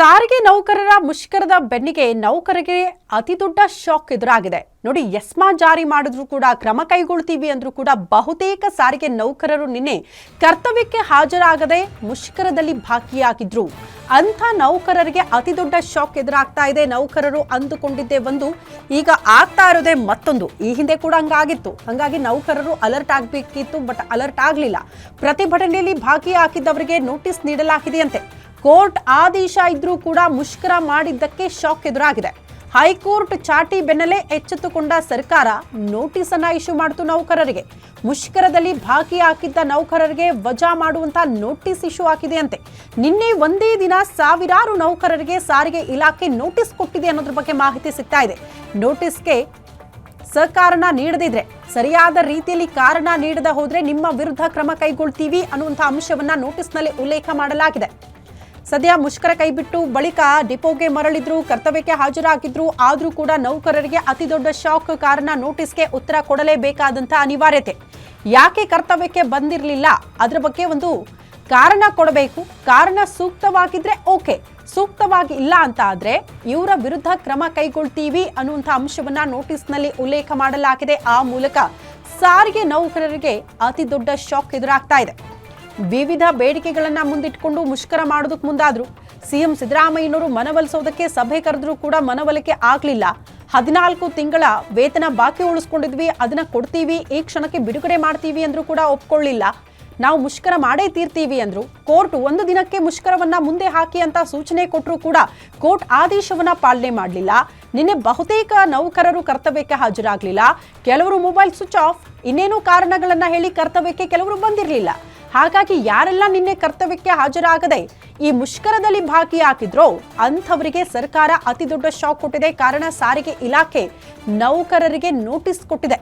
ಸಾರಿಗೆ ನೌಕರರ ಮುಷ್ಕರದ ಬೆನ್ನಿಗೆ ನೌಕರರಿಗೆ ಅತಿ ದೊಡ್ಡ ಶಾಕ್ ಎದುರಾಗಿದೆ. ನೋಡಿ, ಎಸ್ಮಾ ಜಾರಿ ಮಾಡಿದ್ರು ಕೂಡ, ಕ್ರಮ ಕೈಗೊಳ್ತೀವಿ ಅಂದ್ರೂ ಕೂಡ ಬಹುತೇಕ ಸಾರಿಗೆ ನೌಕರರು ನಿನ್ನೆ ಕರ್ತವ್ಯಕ್ಕೆ ಹಾಜರಾಗದೆ ಮುಷ್ಕರದಲ್ಲಿ ಭಾಗಿಯಾಗಿದ್ರು. ಅಂಥ ನೌಕರರಿಗೆ ಅತಿ ದೊಡ್ಡ ಶಾಕ್ ಎದುರಾಗ್ತಾ ಇದೆ ನೌಕರರು ಅಂದುಕೊಂಡಿದ್ದೇ ಒಂದು. ಈಗ ಆಗ್ತಾ ಇರೋದೇ ಮತ್ತೊಂದು. ಈ ಹಿಂದೆ ಕೂಡ ಹಂಗಾಗಿತ್ತು. ಹಂಗಾಗಿ ನೌಕರರು ಅಲರ್ಟ್ ಆಗಬೇಕಿತ್ತು, ಬಟ್ ಅಲರ್ಟ್ ಆಗಲಿಲ್ಲ. ಪ್ರತಿಭಟನೆಯಲ್ಲಿ ಭಾಗಿಯಾಗಿದ್ದವರಿಗೆ ನೋಟಿಸ್ ನೀಡಲಾಗಿದೆಯಂತೆ. ಕೋರ್ಟ್ ಆದೇಶ ಇದ್ರೂ ಕೂಡ ಮುಷ್ಕರ ಮಾಡಿದ್ದಕ್ಕೆ ಶಾಕ್ ಎದುರಾಗಿದೆ. ಹೈಕೋರ್ಟ್ ಚಾಟಿ ಬೆನ್ನಲ್ಲೇ ಎಚ್ಚೆತ್ತುಕೊಂಡ ಸರ್ಕಾರ ನೋಟಿಸ್ ಅನ್ನ ಇಶ್ಯೂ ಮಾಡಿತು ನೌಕರರಿಗೆ. ಮುಷ್ಕರದಲ್ಲಿ ಭಾಗಿಯಾಗಿದ್ದ ನೌಕರರಿಗೆ ವಜಾ ಮಾಡುವಂತ ನೋಟಿಸ್ ಇಶ್ಯೂ ಆಗಿದೆಯಂತೆ ನಿನ್ನೆ ಒಂದೇ ದಿನ ಸಾವಿರಾರು ನೌಕರರಿಗೆ ಸಾರಿಗೆ ಇಲಾಖೆ ನೋಟಿಸ್ ಕೊಟ್ಟಿದೆ ಅನ್ನೋದ್ರ ಬಗ್ಗೆ ಮಾಹಿತಿ ಸಿಗ್ತಾ ಇದೆ. ನೋಟಿಸ್ಗೆ ಸಹಕಾರನ ನೀಡದಿದ್ರೆ, ಸರಿಯಾದ ರೀತಿಯಲ್ಲಿ ಕಾರಣ ನೀಡದ ಹೋದ್ರೆ ನಿಮ್ಮ ವಿರುದ್ಧ ಕ್ರಮ ಕೈಗೊಳ್ತೀವಿ ಅನ್ನುವಂಥ ಅಂಶವನ್ನ ನೋಟಿಸ್ನಲ್ಲಿ ಉಲ್ಲೇಖ ಮಾಡಲಾಗಿದೆ. ಸದ್ಯ ಮುಷ್ಕರ ಕೈಬಿಟ್ಟು ಬಳಿಕ ಡಿಪೋಗೆ ಮರಳಿದ್ರು, ಕರ್ತವ್ಯಕ್ಕೆ ಹಾಜರಾಗಿದ್ರು, ಆದರೂ ಕೂಡ ನೌಕರರಿಗೆ ಅತಿ ದೊಡ್ಡ ಶಾಕ್ ಕಾರಣ ನೋಟಿಸ್ಗೆ ಉತ್ತರ ಕೊಡಲೇಬೇಕಾದಂತಹ ಅನಿವಾರ್ಯತೆ. ಯಾಕೆ ಕರ್ತವ್ಯಕ್ಕೆ ಬಂದಿರಲಿಲ್ಲ? ಅದರ ಬಗ್ಗೆ ಒಂದು ಕಾರಣ ಕೊಡಬೇಕು. ಕಾರಣ ಸೂಕ್ತವಾಗಿದ್ರೆ ಓಕೆ. ಸೂಕ್ತವಾಗಿ ಇಲ್ಲ ಅಂತ ಆದ್ರೆ ಇವರ ವಿರುದ್ಧ ಕ್ರಮ ಕೈಗೊಳ್ತೀವಿ ಅನ್ನುವಂಥ ಅಂಶವನ್ನ ನೋಟಿಸ್ನಲ್ಲಿ ಉಲ್ಲೇಖ ಮಾಡಲಾಗಿದೆ. ಆ ಮೂಲಕ ಸಾರಿಗೆ ನೌಕರರಿಗೆ ಅತಿ ದೊಡ್ಡ ಶಾಕ್ ಎದುರಾಗ್ತಾ ಇದೆ. ವಿವಿಧ ಬೇಡಿಕೆಗಳನ್ನ ಮುಂದಿಟ್ಟುಕೊಂಡು ಮುಷ್ಕರ ಮಾಡೋದಕ್ಕೆ ಮುಂದಾದ್ರು. ಸಿಎಂ ಸಿದ್ದರಾಮಯ್ಯನವರು ಮನವೊಲಿಸೋದಕ್ಕೆ ಸಭೆ ಕರೆದ್ರೂ ಕೂಡ ಮನವೊಲಿಕೆ ಆಗ್ಲಿಲ್ಲ. ಹದಿನಾಲ್ಕು ತಿಂಗಳ ವೇತನ ಬಾಕಿ ಉಳಿಸ್ಕೊಂಡಿದ್ವಿ, ಅದನ್ನ ಕೊಡ್ತೀವಿ, ಈ ಕ್ಷಣಕ್ಕೆ ಬಿಡುಗಡೆ ಮಾಡ್ತೀವಿ ಅಂದ್ರೂ ಕೂಡ ಒಪ್ಕೊಳ್ಳಿಲ್ಲ. ನಾವು ಮುಷ್ಕರ ಮಾಡೇ ತೀರ್ತೀವಿ ಅಂದ್ರು. ಕೋರ್ಟ್ ಒಂದು ದಿನಕ್ಕೆ ಮುಷ್ಕರವನ್ನ ಮುಂದೆ ಹಾಕಿ ಅಂತ ಸೂಚನೆ ಕೊಟ್ಟರೂ ಕೂಡ ಕೋರ್ಟ್ ಆದೇಶವನ್ನ ಪಾಲನೆ ಮಾಡಲಿಲ್ಲ. ನಿನ್ನೆ ಬಹುತೇಕ ನೌಕರರು ಕರ್ತವ್ಯಕ್ಕೆ ಹಾಜರಾಗಲಿಲ್ಲ. ಕೆಲವರು ಮೊಬೈಲ್ ಸ್ವಿಚ್ ಆಫ್, ಇನ್ನೇನು ಕಾರಣಗಳನ್ನ ಹೇಳಿ ಕರ್ತವ್ಯಕ್ಕೆ ಕೆಲವರು ಬಂದಿರಲಿಲ್ಲ. ಹಾಗಾಗಿ ಯಾರೆಲ್ಲ ನಿನ್ನೆ ಕರ್ತವ್ಯಕ್ಕೆ ಹಾಜರಾಗದೆ ಈ ಮುಷ್ಕರದಲ್ಲಿ ಭಾಗಿಯಾಗಿದ್ರೋ ಅಂಥವರಿಗೆ ಸರ್ಕಾರ ಅತಿ ದೊಡ್ಡ ಶಾಕ್ ಕೊಟ್ಟಿದೆ. ಕಾರಣ ಸಾರಿಗೆ ಇಲಾಖೆ ನೌಕರರಿಗೆ ನೋಟಿಸ್ ಕೊಟ್ಟಿದೆ.